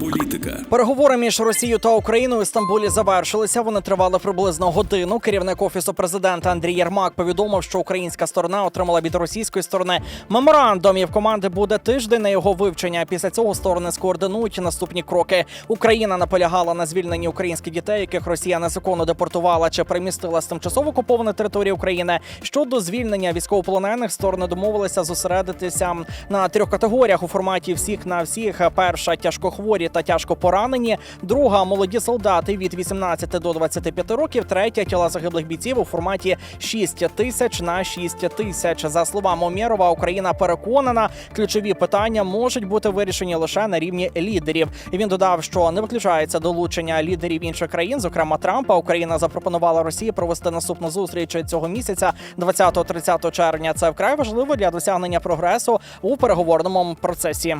Політика, Переговори між Росією та Україною у Стамбулі завершилися. Вони тривали приблизно годину. Керівник офісу президента Андрій Єрмак повідомив, що українська сторона отримала від російської сторони меморандум. І в команди буде тиждень на його вивчення. Після цього сторони скоординують наступні кроки. Україна наполягала на звільненні українських дітей, яких Росія незаконно депортувала чи примістила з тимчасово окупованої території України. Щодо звільнення військовополонених, сторони домовилися зосередитися на трьох категоріях у форматі всіх на всіх. Перша тяжкохворі та тяжко поранені. Друга молоді солдати від 18 до 25 років. Третя тіла загиблих бійців у форматі 6 тисяч на 6 тисяч. За словами Омєрова, Україна переконана, ключові питання можуть бути вирішені лише на рівні лідерів. Він додав, що не виключається долучення лідерів інших країн, зокрема Трампа. Україна запропонувала Росії провести наступну зустріч цього місяця, 20-30 червня. Це вкрай важливо для досягнення прогресу у переговорному процесі.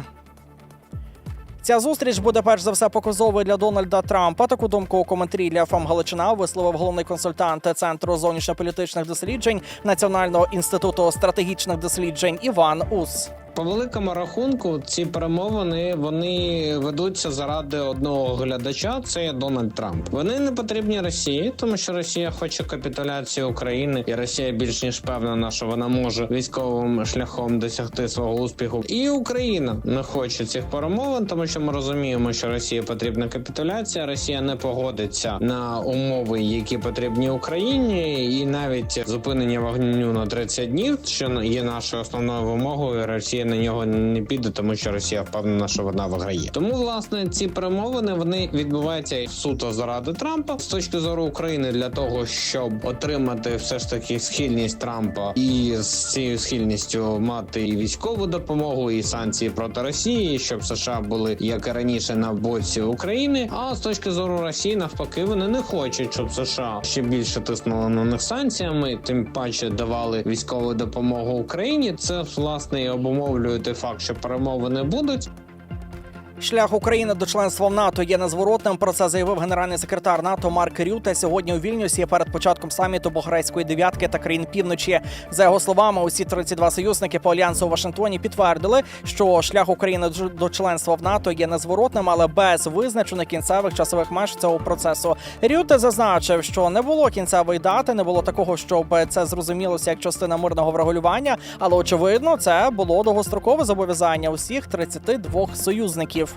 Ця зустріч буде перш за все показовою для Дональда Трампа. Таку думку у коментарі для ФАМ Галичина висловив головний консультант центру зовнішньополітичних досліджень Національного інституту стратегічних досліджень Іван Ус. По великому рахунку, ці перемовини вони ведуться заради одного глядача. Це є Дональд Трамп. Вони не потрібні Росії, тому що Росія хоче капітуляції України, і Росія більш ніж впевнена, що вона може військовим шляхом досягти свого успіху. І Україна не хоче цих перемовин, тому що ми розуміємо, що Росії потрібна капітуляція. Росія не погодиться на умови, які потрібні Україні, і навіть зупинення вогню на 30 днів, що є нашою основною вимогою. Росія на нього не піде, тому що Росія впевнена, що вона виграє. Тому власне ці перемовини вони відбуваються суто заради Трампа з точки зору України для того, щоб отримати все ж таки схильність Трампа і з цією схильністю мати і військову допомогу, і санкції проти Росії, щоб США були як і раніше на боці України. А з точки зору Росії, навпаки, вони не хочуть, щоб США ще більше тиснули на них санкціями, тим паче давали військову допомогу Україні. Це власне і обумовлює той факт, що перемовини будуть. Шлях України до членства в НАТО є незворотним. Про це заявив генеральний секретар НАТО Марк Рюте сьогодні у Вільнюсі перед початком саміту Бухарестської дев'ятки та країн півночі. За його словами, усі 32 союзники по альянсу у Вашингтоні підтвердили, що шлях України до членства в НАТО є незворотним, але без визначених кінцевих часових меж цього процесу. Рюте зазначив, що не було кінцевої дати, не було такого, щоб це зрозумілося як частина мирного врегулювання, але очевидно, це було довгострокове зобов'язання усіх 32 союзників.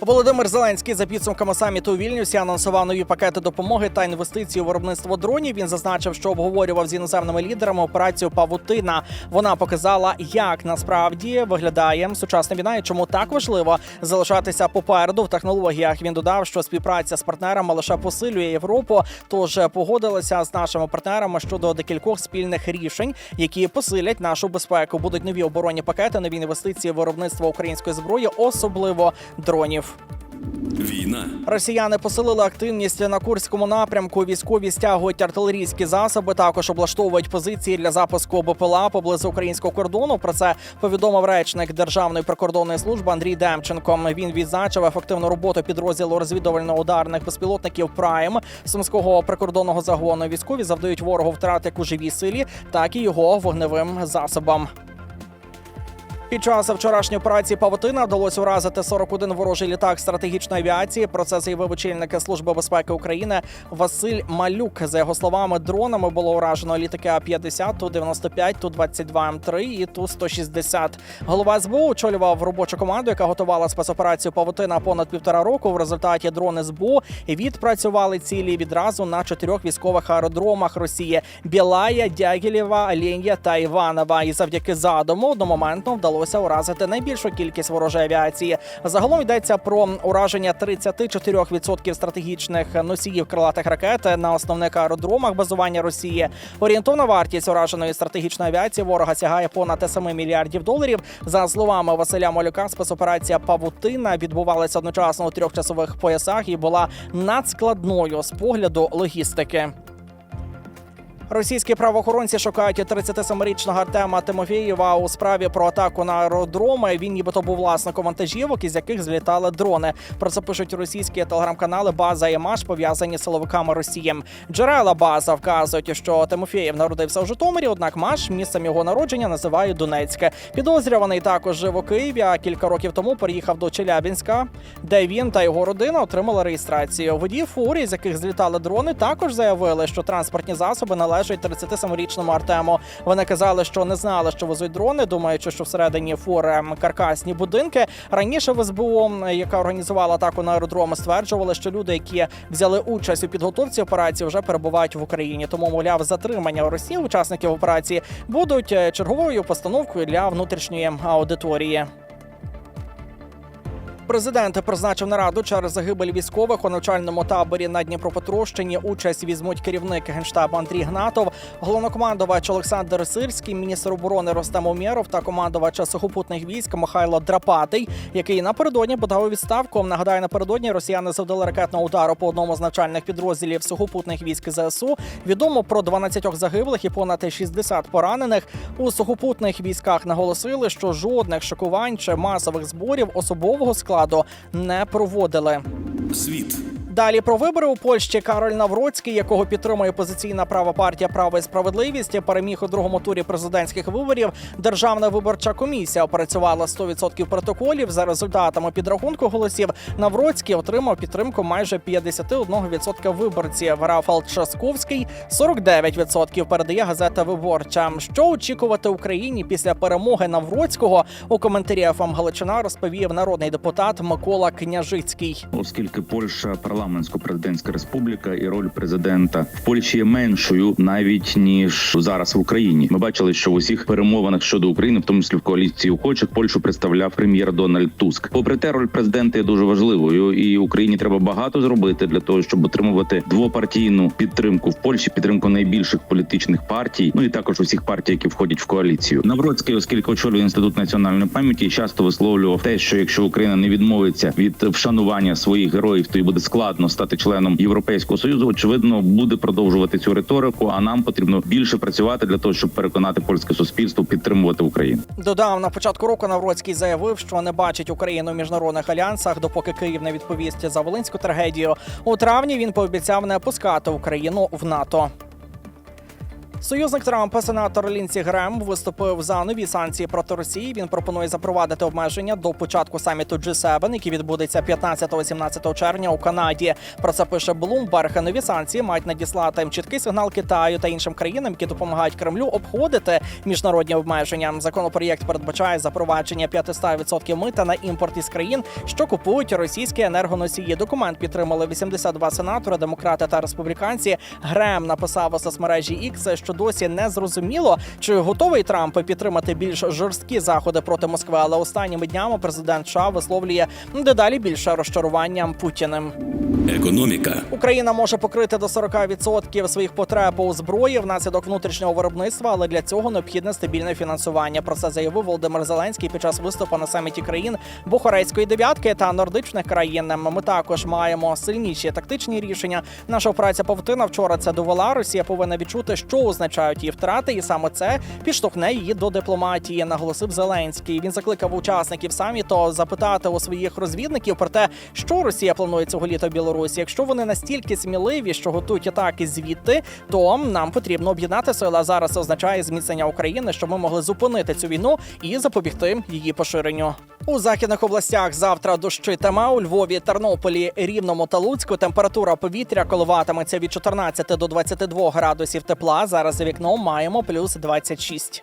Володимир Зеленський за підсумками саміту у Вільнюсі анонсував нові пакети допомоги та інвестиції у виробництво дронів. Він зазначив, що обговорював з іноземними лідерами операцію Павутина. Вона показала, як насправді виглядає сучасна війна і чому так важливо залишатися попереду в технологіях. Він додав, що співпраця з партнерами лише посилює Європу. Тож погодилися з нашими партнерами щодо декількох спільних рішень, які посилять нашу безпеку. Будуть нові оборонні пакети, нові інвестиції в виробництво української зброї, особливо дронів. Війна, Росіяни посилили активність на курському напрямку. Військові стягують артилерійські засоби. Також облаштовують позиції для запуску БПЛА поблизу українського кордону. Про це повідомив речник Державної прикордонної служби Андрій Демченко. Він відзначив ефективну роботу підрозділу розвідувально-ударних безпілотників Прайм сумського прикордонного загону. Військові завдають ворогу втрат як у живій силі, так і його вогневим засобам. Під час вчорашньої операції Павутина вдалося уразити 41 ворожий літак стратегічної авіації. Про це заявив очільник служби безпеки України Василь Малюк. За його словами, дронами було уражено літаки А-50, Ту-95, Ту-22 М3 і Ту-160. Голова СБУ очолював робочу команду, яка готувала спецоперацію Павутина понад півтора року. В результаті дрони СБУ відпрацювали цілі відразу на чотирьох військових аеродромах Росії: Білая, Дягілєва, Оленя та Іванова. І завдяки задуму одномоментно вдалося уразити найбільшу кількість ворожої авіації. Загалом йдеться про ураження 34% стратегічних носіїв крилатих ракет на основних аеродромах базування Росії. Орієнтовна вартість ураженої стратегічної авіації ворога сягає понад 7 мільярдів доларів. За словами Василя Малюка, спецоперація Павутина відбувалася одночасно у трьох часових поясах і була надскладною з погляду логістики. Російські правоохоронці шукають 37-річного Артема Тимофєєва у справі про атаку на аеродроми. Він нібито був власником вантажівок, із яких злітали дрони. Про це пишуть російські телеграм-канали База і Маш, пов'язані з силовиками Росії. Джерела база вказують, що Тимофєєв народився у Житомирі, однак Маш місцем його народження називає Донецьке. Підозрюваний також жив у Києві. А кілька років тому переїхав до Челябінська, де він та його родина отримали реєстрацію. Водії фурі, з яких злітали дрони, також заявили, що транспортні засоби належать 37-річному Артему. Вони казали, що не знали, що везуть дрони, думаючи, що всередині фури каркасні будинки. Раніше в СБУ, яка організувала атаку на аеродроми, стверджували, що люди, які взяли участь у підготовці операції, вже перебувають в Україні. Тому, мовляв, затримання Росії учасників операції будуть е, черговою постановкою для внутрішньої аудиторії. Президент призначив нараду через загибель військових у навчальному таборі на Дніпропетровщині. Участь візьмуть керівник генштабу Андрій Гнатов, головнокомандувач Олександр Сирський, міністр оборони Ростем Умєров та командувач сухопутних військ Михайло Драпатий, який напередодні подав відставку. Нагадаю, напередодні росіяни завдали ракетного удару по одному з навчальних підрозділів сухопутних військ ЗСУ. Відомо про 12 загиблих і понад 60 поранених. У сухопутних військах наголосили, що жодних шокувань чи масових зборів особового складу не проводили. Світ. Далі про вибори у Польщі Кароль Навроцький, якого підтримує опозиційна права партія Право і справедливість, переміг у другому турі президентських виборів. Державна виборча комісія опрацювала 100% протоколів. За результатами підрахунку голосів Навроцький отримав підтримку майже 51% виборців. Рафал Часковський 49% передає газета Виборча. Що очікувати Україні після перемоги Навроцького у коментарі ФМ Галичина розповів народний депутат Микола Княжицький. оскільки Польща парламентсько-президентська республіка і роль президента в Польщі є меншою навіть ніж зараз в Україні. Ми бачили, що в усіх перемовинах щодо України, в тому числі в коаліції охочих, Польщу представляв прем'єр Дональд Туск. Попри те, роль президента є дуже важливою, і Україні треба багато зробити для того, щоб отримувати двопартійну підтримку в Польщі, підтримку найбільших політичних партій, ну і також усіх партій, які входять в коаліцію. Навроцький, оскільки очолює інститут національної пам'яті, часто висловлював те, що якщо Україна не відмовиться від вшанування своїх героїв, то й буде складно стати членом Європейського союзу. Очевидно, буде продовжувати цю риторику. А нам потрібно більше працювати для того, щоб переконати польське суспільство підтримувати Україну. Додав на початку року Навроцький заявив, що не бачить Україну в міжнародних альянсах, допоки Київ не відповість за волинську трагедію. У травні він пообіцяв не пускати Україну в НАТО. Союзник Трампа, сенатор Лінсі Грем, виступив за нові санкції проти Росії. Він пропонує запровадити обмеження до початку саміту G7, який відбудеться 15-17 червня у Канаді. Про це пише Bloomberg. Нові санкції мають надіслати чіткий сигнал Китаю та іншим країнам, які допомагають Кремлю обходити міжнародні обмеження. Законопроєкт передбачає запровадження 500% мита на імпорт із країн, що купують російські енергоносії. Документ підтримали 82 сенатори, демократи та республіканці. Грем написав у соцмережі X, що досі не зрозуміло, чи готовий Трамп підтримати більш жорсткі заходи проти Москви. Але останніми днями президент США висловлює дедалі більше розчарування Путіним. Економіка. Україна може покрити до 40% своїх потреб у зброї внаслідок внутрішнього виробництва, але для цього необхідне стабільне фінансування. Про це заявив Володимир Зеленський під час виступу на саміті країн Бухарейської дев'ятки та нордичних країн. Ми також маємо сильніші тактичні рішення. Наша операція Павтина вчора це довела. Росія повинна відчути, що означають її втрати, і саме це підштовхне її до дипломатії. Наголосив Зеленський. Він закликав учасників саміту запитати у своїх розвідників про те, що Росія планує цього літа в Білорусі. Якщо вони настільки сміливі, що готують атаки звідти, то нам потрібно об'єднати сили. Зараз означає зміцнення України, щоб ми могли зупинити цю війну і запобігти її поширенню. У західних областях завтра дощитиме у Львові, Тернополі, Рівному та Луцьку. Температура повітря коливатиметься від 14 до 22 градусів тепла. Зараз за вікном маємо плюс 26.